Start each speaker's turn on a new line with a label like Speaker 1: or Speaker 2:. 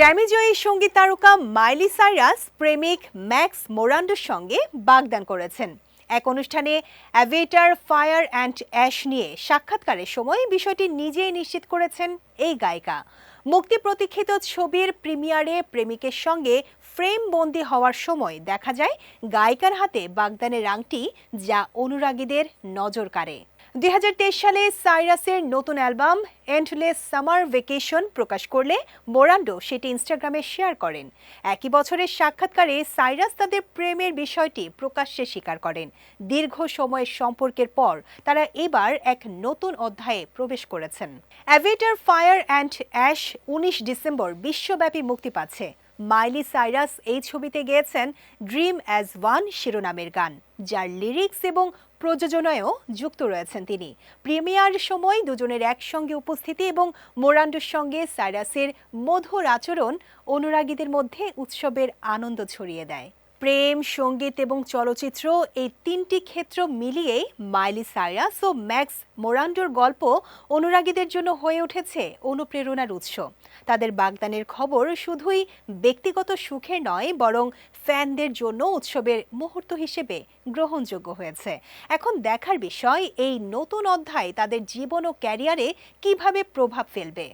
Speaker 1: গ্র্যামিজয়ী সংগীত তারকা মাইলি সাইরাস, প্রেমিক ম্যাক্স মোরান্ডোর সঙ্গে বাগদান করেছেন। এক অনুষ্ঠানে অ্যাভেটার ফায়ার অ্যান্ড অ্যাশ নিয়ে সাক্ষাৎকারের সময় বিষয়টি নিজেই নিশ্চিত করেছেন এই গায়িকা। মুক্তি প্রতীক্ষিত ছবির প্রিমিয়ারে প্রেমিকের সঙ্গে ফ্রেম বন্দি হওয়ার সময় দেখা যায়, গায়িকার হাতে বাগদানের আংটি যা অনুরাগীদের নজর কাড়ে। দুই হাজার তেইশ সালে সাইরাসের নতুন অ্যালবাম এন্ডলেস সামার ভেকেশন প্রকাশ করলে মোরান্ডো সেটি ইনস্টাগ্রামে শেয়ার করেন। একই বছরের সাক্ষাৎকারে সাইরাস তাদের প্রেমের বিষয়টি প্রকাশ্যে স্বীকার করেন। দীর্ঘ সময়ের সম্পর্কের পর তারা এবার এক নতুন অধ্যায়ে প্রবেশ করেছেন। অ্যাভেটার ফায়ার অ্যান্ড অ্যাশ উনিশ ডিসেম্বর বিশ্বব্যাপী মুক্তি পাচ্ছে। মাইলি সাইরাস এই ছবিতে গেয়েছেন ড্রিম অ্যাজ ওয়ান শিরোনামের গান, যার লিরিক্স এবং প্রযোজনায়ও যুক্ত রয়েছেন তিনি। প্রিমিয়ার সময় দুজনের একসঙ্গে উপস্থিতি এবং মোরান্ডোর সঙ্গে সাইরাসের মধুর আচরণ অনুরাগীদের মধ্যে উৎসবের আনন্দ ছড়িয়ে দেয়। প্রেম, সংগীত এবং চলচ্চিত্র এই তিনটি ক্ষেত্র মিলিয়েই মাইলি সাইরাস ও ম্যাক্স মোরান্ডোর গল্প অনুরাগীদের জন্য হয়ে উঠেছে অনুপ্রেরণার উৎস। তাদের বাগদানের খবর শুধুই ব্যক্তিগত সুখের নয়, বরং ফ্যানদের জন্য উৎসবের মুহূর্ত হিসেবে গ্রহণযোগ্য হয়েছে। এখন দেখার বিষয়, এই নতুন অধ্যায় তাদের জীবন ও ক্যারিয়ারে কীভাবে প্রভাব ফেলবে?